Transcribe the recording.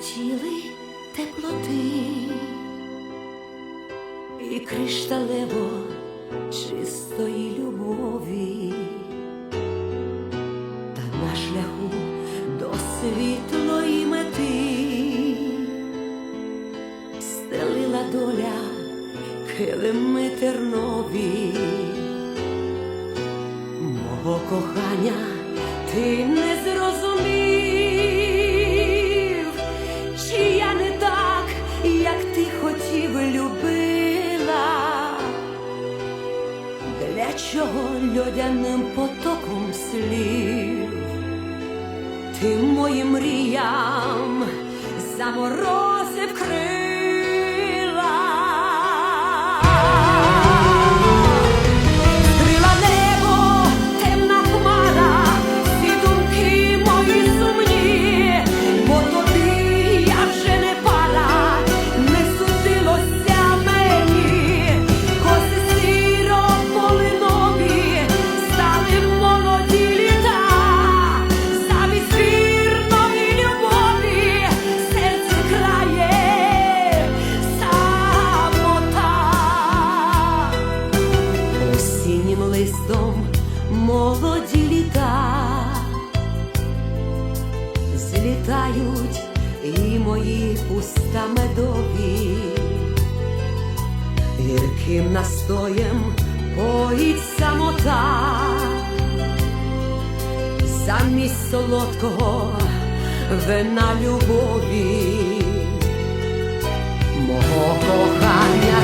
хотіли теплоти. І кришталево чистої любові, та на шляху до світлої мети. Стелила доля килими тернові, мого кохання ти не зрозумів. Для чого льодяним потоком слів ти моїм мріям заморозив крила. Молоді літа злітають і мої уста медові, гірким настоєм поїть самота, замість солодкого вина любові мого кохання